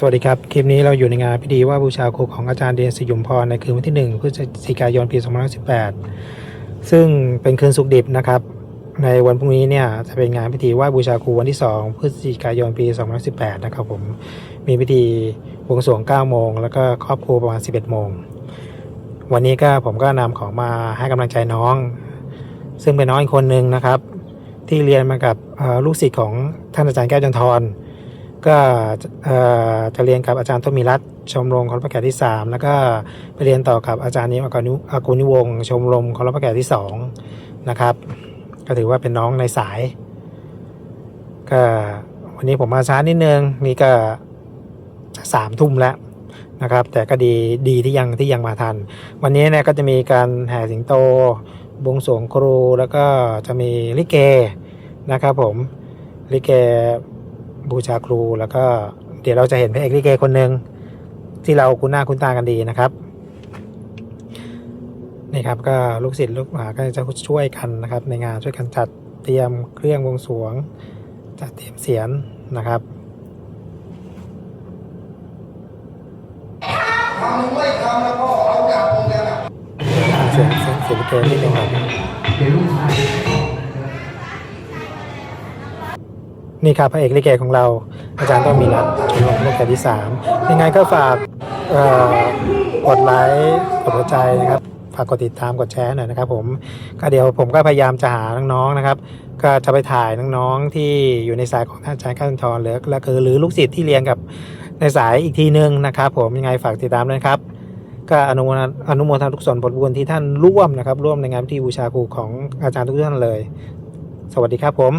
สวัสดีครับ คลิปนี้เราอยู่ในงานพิธีไหว่าบูชาครูของอาจารย์เดชสยุมพรในคืนวันที่ 1 พฤศจิกายนปี 2518 ซึ่งเป็นคืนสุกดิบนะครับ ในวันพรุ่งนี้เนี่ยจะเป็นงานพิธีไหวบูชาครูวันที่ 2 พฤศจิกายนปี2018 นะครับผม มีพิธีบวงสรวง 9 โมง แล้วก็ครอบครูประมาณ 11 โมง วันนี้ก็ผมก็นำของมาให้กำลังใจน้อง ซึ่งเป็นน้องอีกคนหนึ่งนะครับ ที่เรียนมากับลูกศิษย์ของท่านอาจารย์แก้วจันทร ก็จะเรียนกับอาจารย์ต้นมีรัตชมรมคอรพระแก่ที่ 3 แล้วก็ไปเรียนต่อกับอาจารย์นิมอากุนิอากุนิวงศ์ชมรมคอรพระแก่ที่2นะครับ ก็ถือว่าเป็นน้องในสาย ก็วันนี้ผมมาช้านิดนึงนี่ก็สามทุ่มแล้วนะครับ แต่ก็ดีดีที่ยังที่ยังมาทัน วันนี้เนี่ยก็จะมีการแห่สิงโตบวงสรวงครูแล้วก็จะมีลิเกนะครับผมลิเก บูชาครู แล้วก็เดี๋ยวเราจะเห็นพระเอกลิเกคนหนึ่งที่เราคุ้นหน้าคุ้นตากันดีนะครับนี่ครับก็ลูกศิษย์ลูกหาก็จะช่วยกันนะครับ ในงานช่วยกันจัดเตรียมเครื่องวงสวง จัดเตรียมเสียงนะครับทำไม่ทำแล้วก็เอากลับมึงกันะเสียงเสียงเสียงลิเกนิดนึงครับ นี่ครับพระเอกลิเกของเรา อาจารย์ต้นมีรัตน์ชมรมลูกแก่ที่สามยังไงก็ฝากกดไลค์กดหัวใจนะครับฝากกดติดตามกดแชร์หน่อยนะครับ ผมก็เดี๋ยวผมก็พยายามจะหาน้องๆนะครับ ก็จะไปถ่ายน้องๆที่อยู่ในสายของท่านอาจารย์ข้าวทรหรือและคือหรือลูกศิษย์ที่เรียนกับในสายอีกทีนึงนะครับ ผมยังไงฝากติดตามด้วยครับก็อนุโมทนาอนุโมทนาทุกส่วนผลบุญที่ท่านร่วมนะครับ ร่วมในงานพิธีบูชาครูของอาจารย์ทุกท่านเลย สวัสดีครับผม